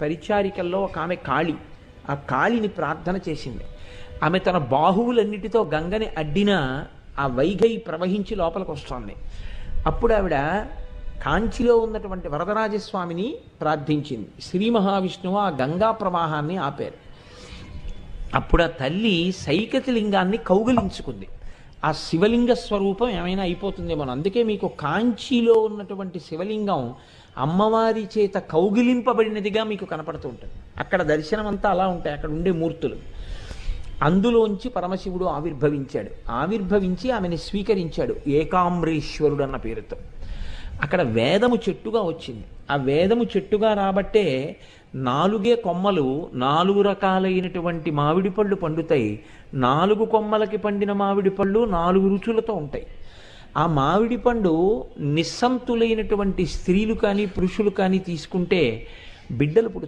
పరిచారికల్లో ఒక ఆమె కాళి. ఆ కాళిని ప్రార్థన చేసింది. ఆమె తన బాహువులన్నిటితో గంగని అడ్డిన ఆ వైఘై ప్రవహించి లోపలికి వస్తోంది. అప్పుడు ఆవిడ కాంచిలో ఉన్నటువంటి వరదరాజస్వామిని ప్రార్థించింది. శ్రీ మహావిష్ణువు ఆ గంగా ప్రవాహాన్ని ఆపారు. అప్పుడు ఆ తల్లి సైకతి లింగాన్ని కౌగిలించుకుంది. ఆ శివలింగ స్వరూపం ఏమైనా అయిపోతుందేమో అందుకే మీకు కాంచీలో ఉన్నటువంటి శివలింగం అమ్మవారి చేత కౌగిలింపబడినదిగా మీకు కనపడుతూ ఉంటుంది. అక్కడ దర్శనం అంతా అలా ఉంటాయి. అక్కడ ఉండే మూర్తులు. అందులోంచి పరమశివుడు ఆవిర్భవించాడు. ఆవిర్భవించి ఆమెను స్వీకరించాడు. ఏకాంబరీశ్వరుడు అన్న పేరుతో. అక్కడ వేదము చెట్టుగా వచ్చింది. ఆ వేదము చెట్టుగా రాబట్టే నాలుగే కొమ్మలు నాలుగు రకాలైనటువంటి మామిడి పళ్ళు పండుతాయి. నాలుగు కొమ్మలకి పండిన మామిడి పళ్ళు నాలుగు రుచులతో ఉంటాయి. ఆ మామిడి పండు నిస్సంతులైనటువంటి స్త్రీలు కానీ పురుషులు కానీ తీసుకుంటే బిడ్డలు